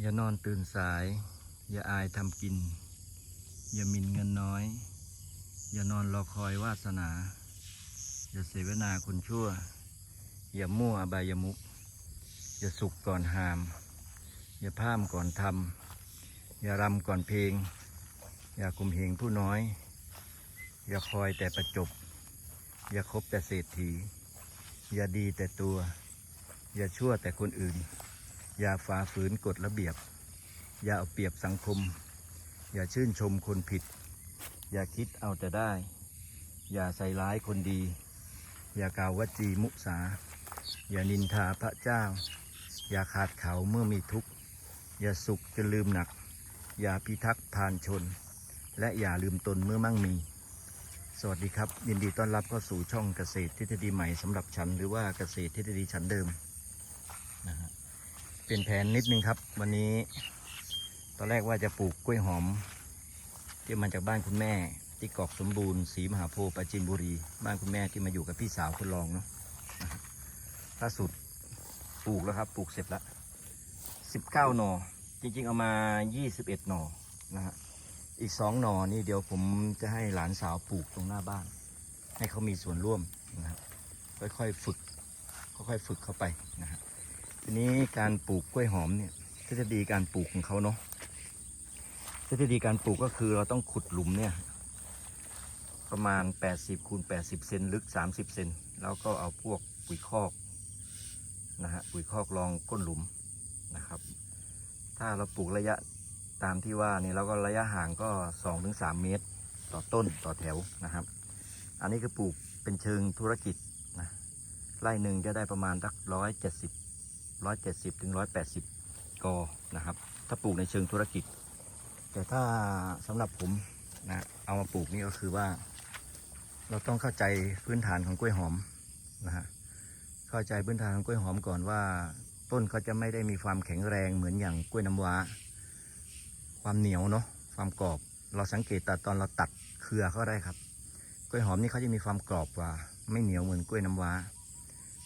อย่านอนตื่นสาย อย่าอายทำกิน อย่ามินเงินน้อย อย่านอนรอคอยวาสนา อย่าเสวนาคนชั่ว อย่ามั่วอบายมุก อย่าสุกก่อนหาม อย่าพ่ามก่อนทำอย่ารำก่อนเพลง อย่าคุมเหงผู้น้อย อย่าคอยแต่ประจบ อย่าคบแต่เศรษฐี อย่าดีแต่ตัว อย่าชั่วแต่คนอื่น อย่าฝ่าฝืนกฎระเบียบ อย่าเอาเปรียบสังคม อย่าชื่นชมคนผิด อย่าคิดเอาแต่ได้ อย่าใส่ร้ายคนดี อย่ากล่าววจีมุสา อย่านินทาพระเจ้า อย่าขาดเขาเมื่อมีทุกข์ อย่าสุขจนลืมหนัก อย่าพิทักษ์พานชน และอย่าลืมตนเมื่อมั่งมี สวัสดีครับ ยินดีต้อนรับเข้าสู่ช่องเกษตรทฤษฎีใหม่สำหรับฉัน หรือว่าเกษตรทฤษฎีฉันเดิมนะฮะ เปลี่ยนแผนนิดนึงครับ วันนี้ ตอนแรกว่าจะปลูกกล้วยหอม ที่มาจากบ้านคุณแม่ ที่กอกสมบูรณ์ศรีมหาโพธิ์ปราจีนบุรี บ้านคุณแม่ที่มาอยู่กับพี่สาวคนรองเนาะล่าสุดปลูกแล้วครับ ปลูกเสร็จแล้วสิบเก้าหนอจริงๆเอามายี่สิบเอ็ดหนอนะฮะอีกสองหน่อนี่เดี๋ยวผมจะให้หลานสาวปลูกตรงหน้าบ้าน ให้เขามีส่วนร่วมนะครับค่อยๆฝึกค่อยๆฝึกเข้าไปนะฮะ ทีนี้การปลูกกล้วยหอมเนี่ยทฤษฎีการปลูกของเขาเนาะทฤษฎีการปลูกก็คือเราต้องขุดหลุมเนี่ย ประมาณ 80คูณ80 เซนลึก 30 เซนแล้วก็เอาพวกปุ๋ยคอกนะฮะปุ๋ยคอกรองก้นหลุมนะครับ ถ้าเราปลูกระยะตามที่ว่านี่เราก็ระยะห่างก็สองถึงสามเมตร ต่อต้นต่อแถวนะครับ อันนี้คือปลูกเป็นเชิงธุรกิจนะไร่หนึ่งจะได้ประมาณสักร้อยเจ็ดสิบ ร้อยเจ็ดสิบถึงร้อยแปดสิบกอนะครับ ถ้าปลูกในเชิงธุรกิจ แต่ถ้าสำหรับผมนะเอามาปลูกนี่ก็คือว่า เราต้องเข้าใจพื้นฐานของกล้วยหอมนะฮะเข้าใจพื้นฐานของกล้วยหอมก่อนว่า ต้นเขาจะไม่ได้มีความแข็งแรงเหมือนอย่างกล้วยน้ำว้า ความเหนียวเนาะความกรอบ เราสังเกตตตอนเราตัดเครือเขาได้ครับ กล้วยหอมนี่เขาจะมีความกรอบกว่า ไม่เหนียวเหมือนกล้วยน้ำว้า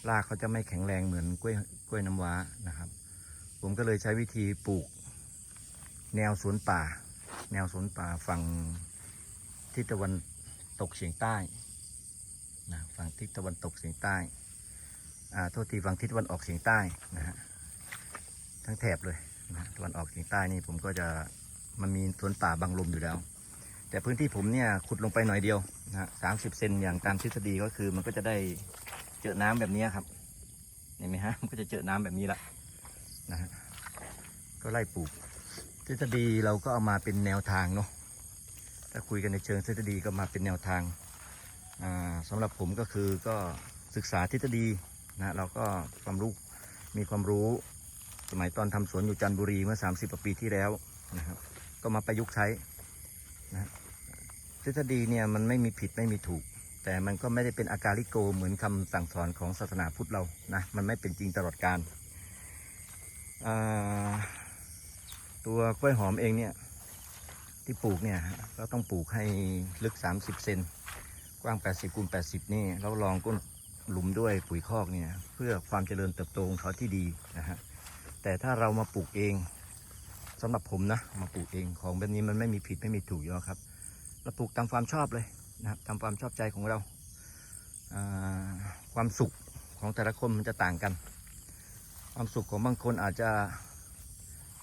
รากเขาจะไม่แข็งแรงเหมือนกล้วยกล้วยน้ำว้านะครับ ผมก็เลยใช้วิธีปลูก แนวสวนป่า แนวสวนป่าฝั่งทิศตะวันตกเฉียงใต้นะฝั่งทิศตะวันตกเฉียงใต้อ่าโทษทีฝั่งทิศตะวันออกเฉียงใต้นะฮะทั้งแถบเลยนะตะวันออกเฉียงใต้นี่ผมก็จะมันมีสวนป่าบางลมอยู่แล้ว แต่พื้นที่ผมเนี่ยขุดลงไปหน่อยเดียวนะฮะสามสิบเซนอย่างตามทฤษฎีก็คือมันก็จะได้ เจอน้ำแบบนี้ครับเห็นไหมฮะมันก็จะเจอน้ำแบบนี้ละนะฮะก็ไล่ปลูกทฤษฎีเราก็เอามาเป็นแนวทางเนาะถ้าคุยกันในเชิงทฤษฎีก็มาเป็นแนวทางอ่าสำหรับผมก็คือก็ศึกษาทฤษฎีนะเราก็ความรู้มีความรู้สมัยตอนทำสวนอยู่จันทบุรีเมื่อ 30กว่าปีที่แล้วนะครับ ก็มาประยุกต์ใช้นะทฤษฎีเนี่ยมันไม่มีผิดไม่มีถูก แต่มันก็ไม่ได้เป็นอาการลิโกเหมือนคำสั่งสอนของศาสนาพุทธเรานะมันไม่เป็นจริงตลอดการตัวกล้วยหอมเองเนี่ยที่ปลูกเนี่ยเราต้องปลูกให้ลึก 30 เซนกว้าง 80คูณ80 นี่เราลองก้นหลุมด้วยปุ๋ยคอกเนี่ยเพื่อความเจริญเติบโตของเขาที่ดีนะฮะแต่ถ้าเรามาปลูกเองสำหรับผมนะมาปลูกเองของแบบนี้มันไม่มีผิดไม่มีถูกอยู่ครับเราปลูกตามความชอบเลย นะครับตามความชอบใจของเรา ความสุขของแต่ละคนมันจะต่างกัน ความสุขของบางคนอาจจะ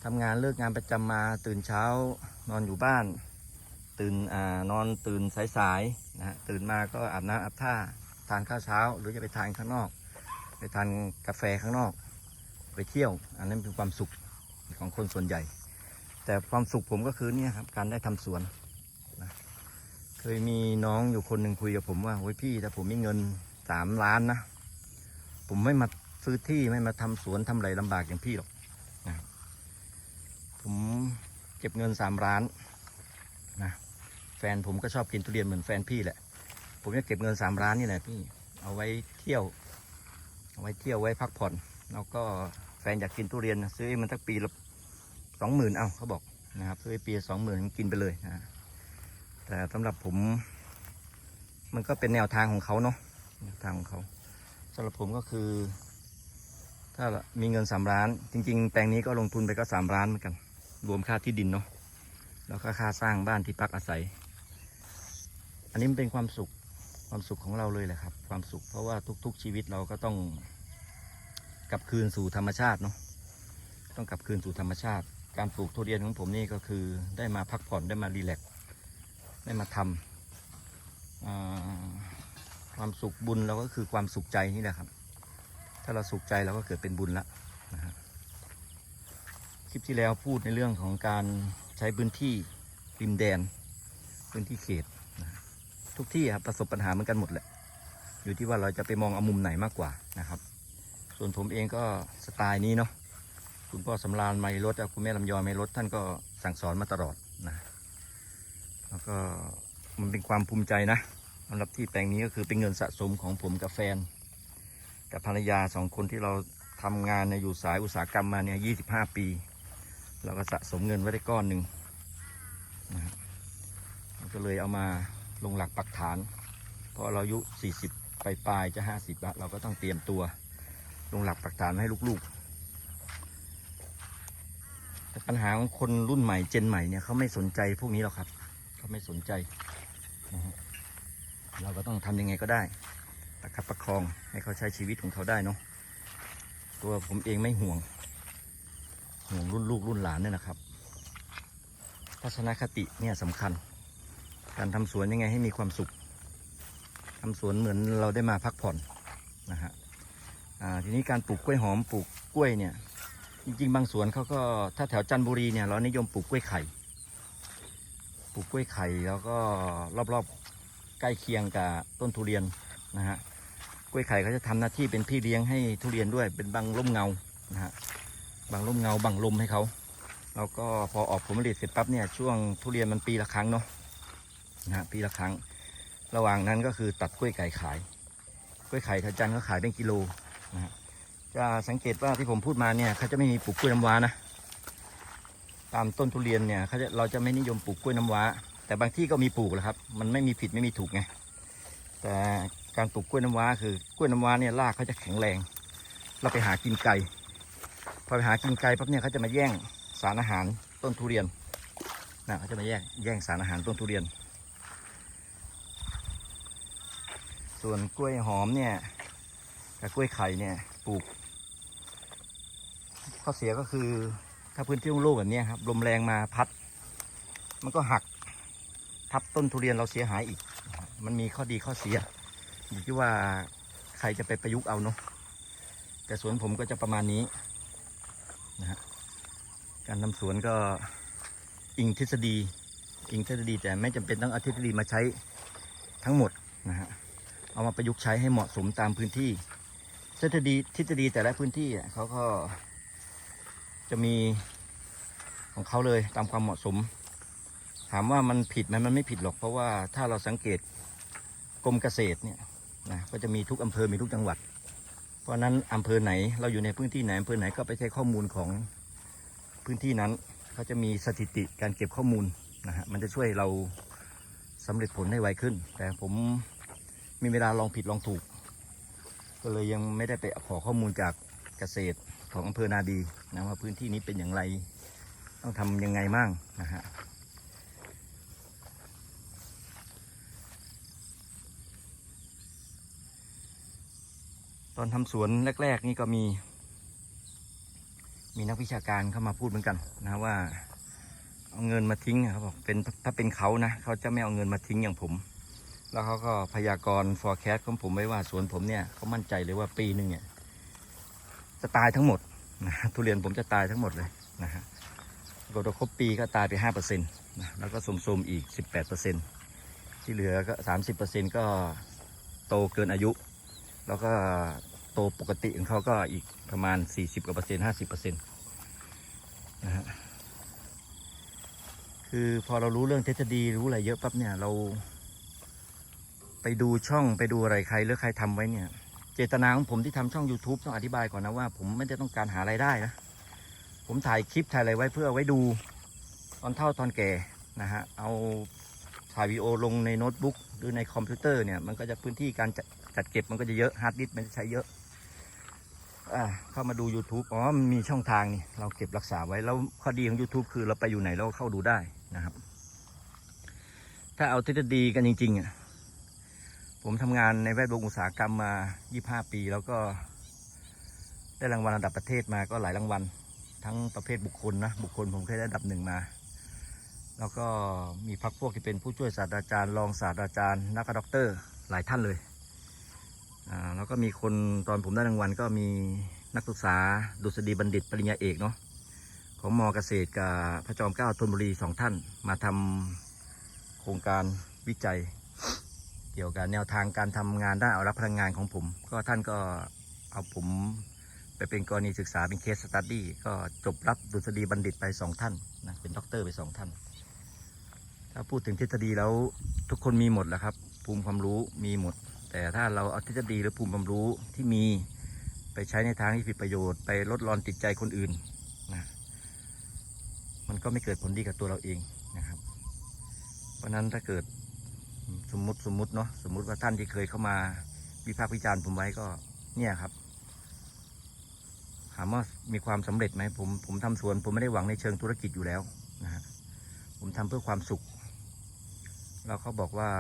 ทำงานเลิกงานประจำมาตื่นเช้านอนอยู่บ้าน ตื่นอนอนตื่นสายๆนะฮะตื่นมาก็อาบน้ำอาบท่าทานข้าวเช้า หรือจะไปทานข้างนอก ไปทานกาแฟข้างนอก ไปเที่ยว อันนั้นเป็นความสุขของคนส่วนใหญ่ แต่ความสุขผมก็คือเนี่ยครับการได้ทำสวน เคยมีน้องอยู่คนหนึ่งคุยกับผมว่าโอ้ยพี่ถ้าผมมีเงินสามล้านนะ ผมไม่มาซื้อที่ไม่มาทำสวนทำอะไรลำบากอย่างพี่หรอกนะผมเก็บเงินสามล้านนะแฟนผมก็ชอบกินทุเรียนเหมือนแฟนพี่แหละ ผมจะเก็บเงินสามล้านนี่แหละพี่เอาไว้เที่ยวเอาไว้เที่ยวไว้พักผ่อนแล้วก็แฟนอยากกินทุเรียนซื้อมันสักปีละสองหมื่นเอาเขาบอกนะครับซื้อปีสองหมื่นกินไปเลยนะ แต่สำหรับผม มันก็เป็นแนวทางของเขาเนาะแนวทางของเขาสำหรับผมก็คือ ถ้ามีเงินสามล้าน จริง ๆ แปลงนี้ก็ลงทุนไปก็สามล้านเหมือนกัน รวมค่าที่ดินเนาะแล้วก็ค่าสร้างบ้านที่พักอาศัย อันนี้มันเป็นความสุขความสุขของเราเลยแหละครับ ความสุขเพราะว่าทุก ๆ ชีวิตเราก็ต้องกลับคืนสู่ธรรมชาติเนาะต้องกลับคืนสู่ธรรมชาติ การปลูกทุเรียนของผมนี่ก็คือได้มาพักผ่อนได้มารีแลกซ์ ได้มาทำความสุขบุญเราก็คือความสุขใจนี่แหละครับ ถ้าเราสุขใจเราก็เกิดเป็นบุญละนะฮะคลิปที่แล้วพูดในเรื่องของการใช้พื้นที่ริมแดน พื้นที่เขตนะฮะทุกที่ครับประสบปัญหาเหมือนกันหมดแหละอยู่ที่ว่าเราจะไปมองเอามุมไหนมากกว่านะครับ ส่วนผมเองก็สไตล์นี้เนาะคุณพ่อสำราญไม่ลดคุณแม่ลำยอยไม่ลดท่านก็สั่งสอนมาตลอดนะ แล้วก็มันเป็นความภูมิใจนะสำหรับที่แปลงนี้ก็คือเป็นเงินสะสมของผมกับแฟน กับภรรยาสองคนที่เราทำงานในยอยู่สายอุตสาหกรรมมาเนี่ยยี่สิบห้าปีเราก็สะสมเงินไว้ได้ก้อนหนึ่งนะครับก็เลยเอามาลงหลักปักฐาน เพราะเราอายุสี่สิบปลายปลายๆจะห้าสิบละเราก็ต้องเตรียมตัวลงหลักปักฐานให้ลูกๆแต่ปัญหาของคนรุ่นใหม่เจนใหม่เนี่ยเขาไม่สนใจพวกนี้หรอกครับ เขาไม่สนใจนะฮะเราก็ต้องทำยังไงก็ได้ประคับประคองให้เขาใช้ชีวิตของเขาได้เนาะตัวผมเองไม่ห่วง ห่วงรุ่นลูกรุ่นหลานเนี่ยนะครับทัศนคติเนี่ยสำคัญ การทำสวนยังไงให้มีความสุขทำสวนเหมือนเราได้มาพักผ่อนนะฮะทีนี้การปลูกกล้วยหอมปลูกกล้วยเนี่ยจริงๆ บางสวนเขาก็ถ้าแถวจันทบุรีเนี่ยเรานิยมปลูกกล้วยไข่ ปลูกกล้วยไข่แล้วก็รอบๆใกล้เคียงกับต้นทุเรียนนะฮะกล้วยไข่เขาจะทำหน้าที่เป็นพี่เลี้ยงให้ทุเรียนด้วย เป็นบังร่มเงานะฮะบังร่มเงาบังลมให้เขาแล้วก็พอออกผลผลิตเสร็จปั๊บเนี่ยช่วงทุเรียนมันปีละครั้งเนาะนะฮะปีละครั้ง ระหว่างนั้นก็คือตัดกล้วยไก่ขายกล้วยไข่ทาจันก็ขายเป็นกิโลนะฮะจะสังเกตว่าที่ผมพูดมาเนี่ยเขาจะไม่มีปลูกกล้วยน้ำว้านะ ตามต้นทุเรียนเนี่ยเขาจะเราจะไม่นิยมปลูกกล้วยน้ำว้า แต่บางที่ก็มีปลูกแหละครับ มันไม่มีผิดไม่มีถูกไงแต่การปลูกกล้วยน้ำว้าคือกล้วยน้ำว้าเนี่ยรากเขาจะแข็งแรง เราไปหากินไก่พอไปหากินไก่ปั๊บเนี่ยเขาจะมาแย่งสารอาหารต้นทุเรียนนะเขาจะมาแย่งแย่งสารอาหารต้นทุเรียน ส่วนกล้วยหอมเนี่ยกับกล้วยไข่เนี่ยปลูกข้อเสียก็คือ ถ้าพื้นที่โล่งแบบนี้ครับลมแรงมาพัด มันก็หักทับต้นทุเรียนเราเสียหายอีก มันมีข้อดีข้อเสีย อยู่ที่ว่าใครจะไปประยุกต์เอาเนาะแต่สวนผมก็จะประมาณนี้นะฮะการทำสวนก็อิงทฤษฎีอิงทฤษฎีแต่ไม่จำเป็นต้องเอาทฤษฎีมาใช้ทั้งหมดนะฮะเอามาประยุกต์ใช้ให้เหมาะสมตามพื้นที่ทฤษฎีทฤษฎีแต่ละพื้นที่เขาก็ จะมีของเขาเลยตามความเหมาะสม ถามว่ามันผิดไหมมันไม่ผิดหรอก เพราะว่าถ้าเราสังเกตกรมเกษตรเนี่ยนะก็จะมีทุกอำเภอมีทุกจังหวัด เพราะนั้นอำเภอไหนเราอยู่ในพื้นที่ไหนอำเภอไหนก็ไปใช้ข้อมูลของพื้นที่นั้นเขาจะมีสถิติการเก็บข้อมูลนะฮะมันจะช่วยเราสำเร็จผลได้ไวขึ้น แต่ผมมีเวลาลองผิดลองถูก ก็เลยยังไม่ได้ไปขอข้อมูลจากเกษตร ของอำเภอนาดีนะว่าพื้นที่นี้เป็นอย่างไร ต้องทำยังไงมั่งนะฮะตอนทำสวนแรก ๆ นี่ก็มี มีนักวิชาการเข้ามาพูดเหมือนกันนะว่าเอาเงินมาทิ้งอะเขาบอกเป็นถ้าเป็นเขานะเขาจะไม่เอาเงินมาทิ้งอย่างผม แล้วเขาก็พยากรณ์ forecast ของผมไว้ว่าสวนผมเนี่ยเขามั่นใจเลยว่าปีหนึ่งเนี่ย จะตายทั้งหมดนะทุเรียนผมจะตายทั้งหมดเลยนะฮะกฏว่าครบปีก็ตายไปห้าเปอร์เซ็นต์นะแล้วก็สมๆอีกสิบแปดเปอร์เซ็นต์ที่เหลือก็สามสิบเปอร์เซ็นต์ก็โตเกินอายุ แล้วก็โตปกติของเขาก็อีกประมาณ40กว่าเปอร์เซ็นต์50เปอร์เซ็นต์นะฮะคือพอเรารู้เรื่องทฤษฎีรู้อะไรเยอะปั๊บเนี่ยเรา ไปดูช่องไปดูอะไรใครหรือใครทำไว้เนี่ย เจตนาของผมที่ทำช่อง YouTube ต้องอธิบายก่อนนะว่า ผมไม่ได้ต้องการหารายได้นะ ผมถ่ายคลิปถ่ายอะไรไว้เพื่อไว้ดู ตอนเท่าตอนแก่นะฮะเอาถ่ายวีดีโอลงในโน้ตบุ๊กหรือในคอมพิวเตอร์เนี่ยมันก็จะพื้นที่การจัดจัดเก็บมันก็จะเยอะฮาร์ดดิสก์มันจะใช้เยอะอ่าเข้ามาดู YouTube อ๋อมันมีช่องทางนี่เราเก็บรักษาไว้แล้วข้อดีของ YouTube คือเราไปอยู่ไหนเราก็เข้าดูได้นะครับ ถ้าเอาทฤษฎีกันจริงๆอะ ผมทำงานในแวดวงอุตสาหกรรมมา 25 ปี แล้วก็ ได้รางวัลระดับประเทศมาก็หลายรางวัล ทั้งประเภทบุคคลนะ บุคคลผมเคยได้ดับหนึ่งมา แล้วก็มีพักพวกที่เป็นผู้ช่วยศาสตราจารย์ รองศาสตราจารย์นักด็อกเตอร์หลายท่านเลยอ่าแล้วก็มีคนตอนผมได้รางวัลก็มีนักศึกษาดุษฎีบัณฑิตปริญญาเอกเนาะของมอเกษตรกับพระจอมเกล้าธนบุรีสองท่านมาทำโครงการวิจัย เกี่ยวกับแนวทางการทำงานด้านเอารับพลังงานของผม ก็ท่านก็เอาผมไปเป็นกรณีศึกษาเป็นเคสสตัดดี้ก็จบรับดุษฎีบัณฑิตไปสองท่านนะเป็นด็อกเตอร์ไปสองท่าน ถ้าพูดถึงทฤษฎีแล้วทุกคนมีหมดแหละครับ ภูมิความรู้มีหมด แต่ถ้าเราเอาทฤษฎีหรือภูมิความรู้ที่มีไปใช้ในทางที่ผิดประโยชน์ ไปลดรอนติดใจคนอื่นนะมันก็ไม่เกิดผลดีกับตัวเราเองนะครับ เพราะนั้นถ้าเกิด สมมติสมมติเนาะสมมติว่าท่านที่เคยเข้ามาวิพากษ์วิจารณ์ผมไว้ก็ เนี่ยครับถามว่ามีความสำเร็จไหมผมผมทำสวน ผมไม่ได้หวังในเชิงธุรกิจอยู่แล้วนะฮะผมทำเพื่อความสุขแล้วเขาบอกว่า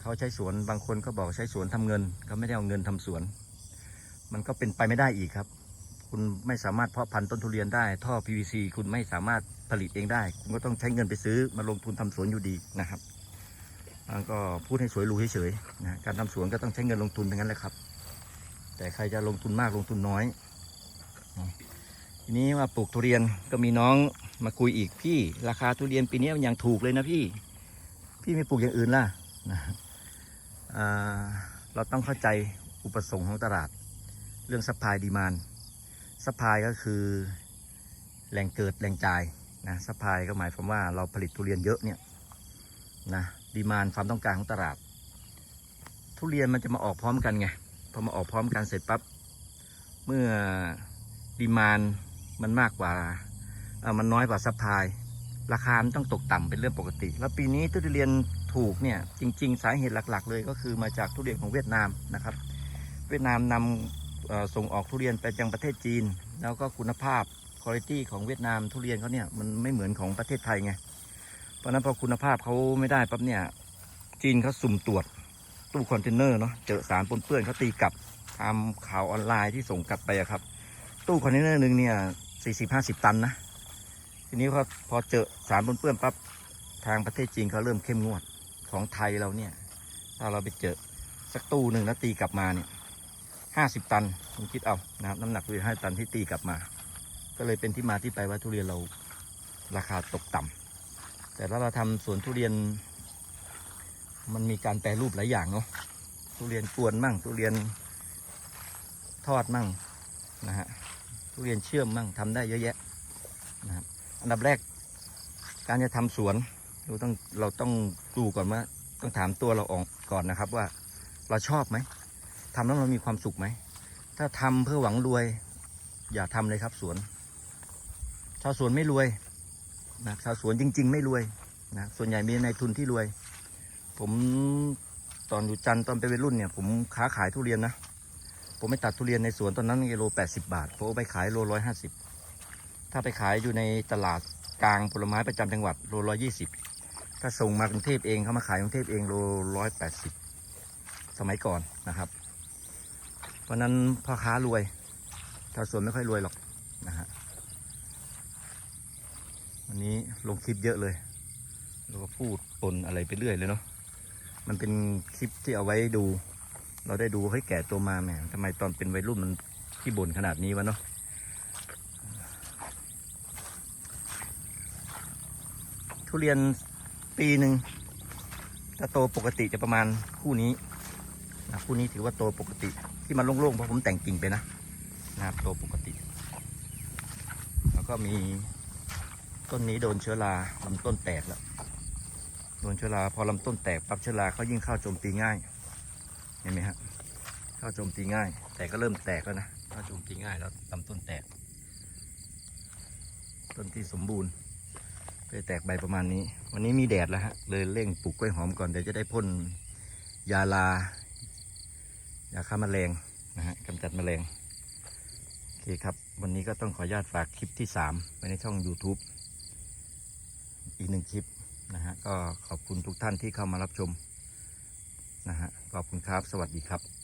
เขาใช้สวนบางคนก็บอกใช้สวนทำเงินเขาไม่ได้เอาเงินทำสวน มันก็เป็นไปไม่ได้อีกครับ คุณไม่สามารถเพาะพันธุ์ต้นทุเรียนได้ ท่อ PVC คุณไม่สามารถผลิตเองได้ คุณก็ต้องใช้เงินไปซื้อมาลงทุนทำสวนอยู่ดีนะครับ แล้วก็พูดให้สวยรูเฉยๆนะการทำสวนก็ต้องใช้เงินลงทุนทั้งนั้นแหละครับ แต่ใครจะลงทุนมากลงทุนน้อย ทีนี้ว่าปลูกทุเรียนก็มีน้องมาคุยอีกพี่ ราคาทุเรียนปีนี้มันยังถูกเลยนะพี่ พี่ไม่ปลูกอย่างอื่นล่ะนะเราต้องเข้าใจอุปสงค์ของตลาด เรื่อง supply demand supply ก็คือแหล่งเกิดแหล่งจ่ายนะ supply ก็หมายความว่าเราผลิตทุเรียนเยอะเนี่ยนะ demand ความต้องการของตลาด ทุเรียนมันจะมาออกพร้อมกันไงพอมาออกพร้อมกันเสร็จปั๊บเมื่อ demand มันมากกว่าเออมันน้อยกว่า supply ราคามันต้องตกต่ำเป็นเรื่องปกติ แล้วปีนี้ทุเรียนถูกเนี่ยจริง ๆ สาเหตุหลักๆ เลยก็คือมาจากทุเรียนของเวียดนามนะครับ เวียดนามนำเอ่อส่งออกทุเรียนไปยังประเทศจีน แล้วก็คุณภาพคุณภาพของเวียดนามทุเรียนเขาเนี่ยมันไม่เหมือนของประเทศไทยไง เพราะนั้นพอคุณภาพเขาไม่ได้ปั๊บเนี่ย จีนเขาสุ่มตรวจตู้คอนเทนเนอร์เนาะเจอสารปนเปื้อนเขาตีกลับตามข่าวออนไลน์ที่ส่งกลับไปอะครับ ตู้คอนเทนเนอร์หนึ่งเนี่ยสี่สิบห้าสิบตันนะ ทีนี้พอพอเจอสารปนเปื้อนปั๊บทางประเทศจีนเขาเริ่มเข้มงวดของไทยเราเนี่ย ถ้าเราไปเจอสักตู้หนึ่งแล้วตีกลับมาเนี่ยห้าสิบตันคุณคิดเอานะครับน้ำหนักทุเรียห้าตันที่ตีกลับมา ก็เลยเป็นที่มาที่ไปว่าทุเรียนเราราคาตกต่ำ แต่ถ้าเราทำสวนทุเรียน มันมีการแปรรูปหลายอย่างเนาะทุเรียนกวนมั่งทุเรียนทอดมั่งนะฮะทุเรียนเชื่อมมั่งทำได้เยอะแยะนะครับอันดับแรก การจะทำสวนเราต้องเราต้องดูก่อนว่าต้องถามตัวเราออกก่อนนะครับว่าเราชอบไหมทำแล้วเรามีความสุขไหม ถ้าทำเพื่อหวังรวย อย่าทำเลยครับสวนชาวสวนไม่รวย นะชาวสวนจริง ๆ ไม่รวยนะส่วนใหญ่มีในายทุนที่รวย ผมตอนอยู่จันทร์ตอนเป็นวัยรุ่นเนี่ย ผมค้าขายทุเรียนนะ ผมไปตัดทุเรียนในสวนตอนนั้นกิโลแปดสิบาทผมไปขายโลร้อยห้าสิบถ้าไปขายอยู่ในตลาดกลางผลไม้ประจำจังหวัดโลร้อยยี่สิบถ้าส่งมากรุงเทพเองเขามาขายกรุงเทพเองโลร้อยแปดสิบสมัยก่อนนะครับเพราะนั้นพ่อค้ารวยชาวสวนไม่ค่อยรวยหรอกนะฮะ วันนี้ลงคลิปเยอะเลย แล้วก็พูดปนอะไรไปเรื่อยเลยเนาะ มันเป็นคลิปที่เอาไว้ดู เราได้ดูเฮ้ยแก่ตัวมาแหมทำไมตอนเป็นวัยรุ่นมันขี้บ่นขนาดนี้วะเนาะทุเรียนปีหนึ่งถ้าโตปกติจะประมาณคู่นี้นะคู่นี้ถือว่าโตปกติ ที่มันโล่งๆเพราะผมแต่งกิ่งไปนะนะครับโตปกติ แล้วก็มี ต้นนี้โดนเชื้อราลำต้นแตกแล้วโดนเชื้อราพอลำต้นแตกปั๊บเชื้อราเขายิ่งเข้าโจมตีง่าย เห็นไหมฮะเข้าโจมตีง่าย แต่ก็เริ่มแตกแล้วนะเข้าโจมตีง่ายแล้วลำต้นแตก ต้นที่สมบูรณ์ก็แตกใบประมาณนี้ วันนี้มีแดดแล้วฮะเลยเร่งปลูกกล้วยหอมก่อนเดี๋ยวจะได้พ่นยาลายาฆ่าแมลงนะฮะกำจัดแมลงโอเครับ วันนี้ก็ต้องขออนุญาตฝากคลิปที่ 3 ไว้ในช่อง YouTube อีกหนึ่งคลิปนะฮะก็ขอบคุณทุกท่านที่เข้ามารับชมนะฮะขอบคุณครับ สวัสดีครับ